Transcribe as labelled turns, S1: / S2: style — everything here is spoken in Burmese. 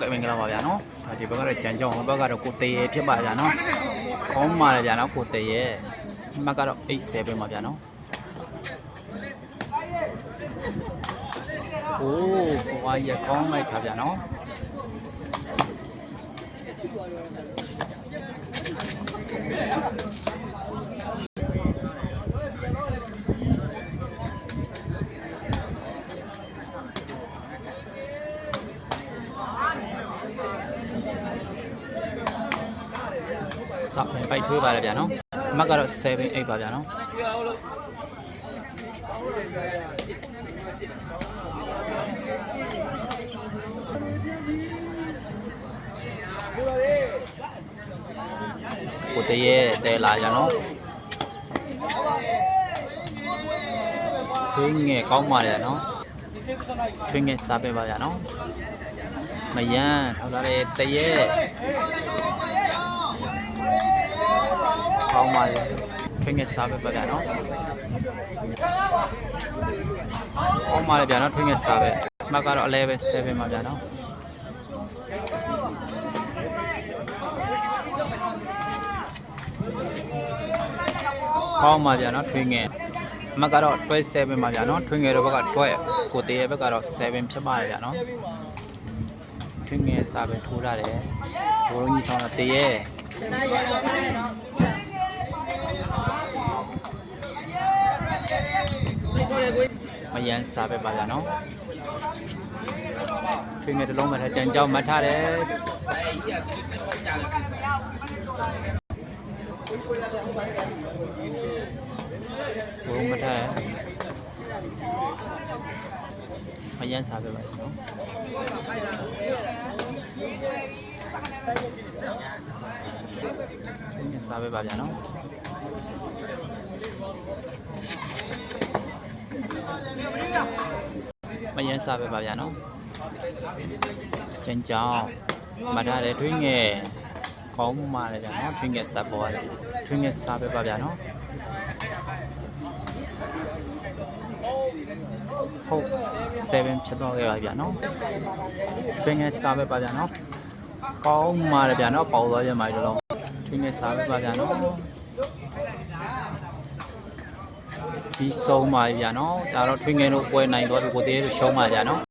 S1: ကဲမင်္ဂလာပါဗျာနော်ဒီဘက်ကတော့ကြံကြောင်းဟိုဘက်ကတော့ကိုတေးရဖြစ်ပါဗျာနော်ခေါင်းမာတယ်ဗျာနော်ကိုတေးရဒီမှာကတော့87ပါဗျာနော်โอ้ဘွားရကောင်းလိုက်တာဗျာနော် စောက်ပိုက်ထွေးပါတယ်ဗျာနော်အမကတော့7 8ပါဗျာနော်ကိုတရေတဲလာကြနော်ထွေးငယ်ကောင်းပါလေနော်ထွေးငယ်စားပေးပါဗျာနော်မယန်းထောက်လာတဲ့တရေ ကောင်းပါလေထွေးငယ်စားပေးပါဗျာနော်ကောင်းပါလေဗျာနော်ထွေးငယ်စားပေးမကတော့အလဲပဲ7ပါဗျာနော်ကောင်းပါဗျာနော်ထွေးငယ်အမတ်ကတော့တွဲ7ပါဗျာနော်ထွေးငယ်တော့ဘက်ကတွဲကိုတေးရဲ့ဘက်ကတော့7ဖြစ်ပါတယ်ဗျာနော်ထွေးငယ်စာပဲထိုးထားတယ်ဘိုးလုံးကြီးထောင်းတော့တေးရဲ့ မယန်းစာပဲပါဗျာနော်ထွေးငယ်တစ်လုံးမှထားကြံကြောင်းမှတ်ထားတယ်ဘိုးလုံးမထားမယန်းစာပဲပါနော်ထွေးငယ် စာပဲပါဗျာနော်မယန်းစာပဲပါဗျာနော်ကျန်ကြောင်းမထားတယ်ထွေးငယ်ကောင်းမှလည်းဗျာနော်ထွေးငယ်တပ်ပေါ်ရတယ်ထွေးငယ်စာပဲပါဗျာနော်ဟုတ်7ဖြစ်တော့ခဲ့ပါဗျာနော်ထွေးငယ်စာပဲပါဗျာနော်ကောင်းမှလည်းဗျာနော်ပေါသွားရမှာဒီလုံး ထွေးငယ်စာပဲပါဗျာနော်ဒီဆုံးပါဗျာနော်ဒါတော့ထွေးငယ်တို့ပွဲနိုင်တော့ဒီကိုသေးတို့ရှုံးပါဗျာနော်